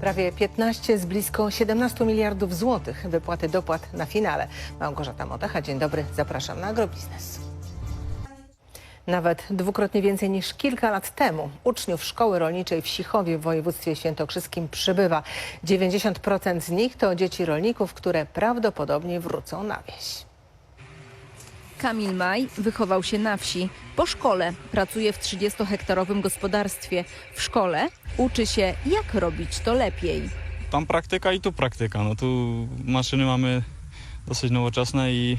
Prawie 15 z blisko 17 miliardów złotych wypłaty dopłat na finale. Małgorzata Motacha, dzień dobry, zapraszam na Agrobiznes. Nawet dwukrotnie więcej niż kilka lat temu uczniów szkoły rolniczej w Sichowie w województwie świętokrzyskim przybywa. 90% z nich to dzieci rolników, które prawdopodobnie wrócą na wieś. Kamil Maj wychował się na wsi. Po szkole pracuje w 30-hektarowym gospodarstwie. W szkole uczy się, jak robić to lepiej. Tam praktyka i tu praktyka. No tu maszyny mamy dosyć nowoczesne i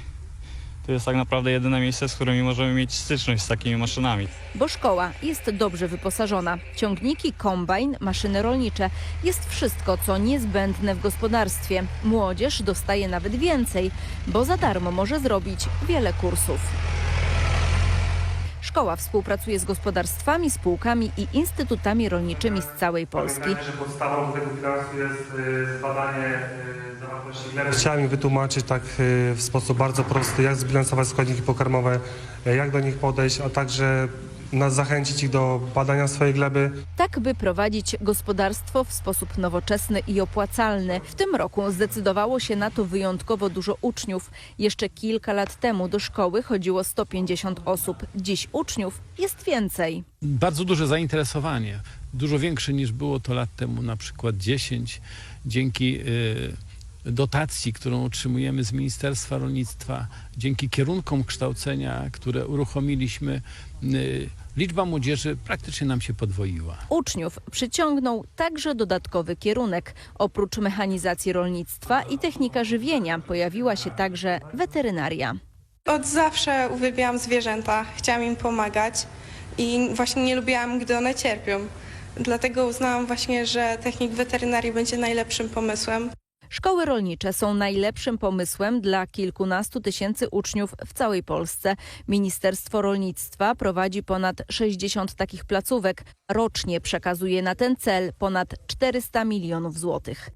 to jest tak naprawdę jedyne miejsce, z którymi możemy mieć styczność z takimi maszynami. Bo szkoła jest dobrze wyposażona. Ciągniki, kombajn, maszyny rolnicze. Jest wszystko, co niezbędne w gospodarstwie. Młodzież dostaje nawet więcej, bo za darmo może zrobić wiele kursów. Szkoła współpracuje z gospodarstwami, spółkami i instytutami rolniczymi z całej Polski. Pamiętajmy, że podstawą tego bilansu jest y, zbadanie y, zawartości gleby. Chciałem im wytłumaczyć tak y, w sposób bardzo prosty, jak zbilansować składniki pokarmowe, jak do nich podejść, a także nas zachęcić ich do badania swojej gleby. Tak, by prowadzić gospodarstwo w sposób nowoczesny i opłacalny. W tym roku zdecydowało się na to wyjątkowo dużo uczniów. Jeszcze kilka lat temu do szkoły chodziło 150 osób. Dziś uczniów jest więcej. bardzo duże zainteresowanie, dużo większe niż było to lat temu, na przykład 10, dzięki y, dotacji, którą otrzymujemy z Ministerstwa Rolnictwa, dzięki kierunkom kształcenia, które uruchomiliśmy, y, liczba młodzieży praktycznie nam się podwoiła. Uczniów przyciągnął także dodatkowy kierunek. Oprócz mechanizacji rolnictwa i technika żywienia pojawiła się także weterynaria. Od zawsze uwielbiałam zwierzęta, chciałam im pomagać i właśnie nie lubiłam, gdy one cierpią. Dlatego uznałam właśnie, że technik weterynarii będzie najlepszym pomysłem. Szkoły rolnicze są najlepszym pomysłem dla kilkunastu tysięcy uczniów w całej Polsce. Ministerstwo Rolnictwa prowadzi ponad 60 takich placówek. Rocznie przekazuje na ten cel ponad 400 milionów złotych.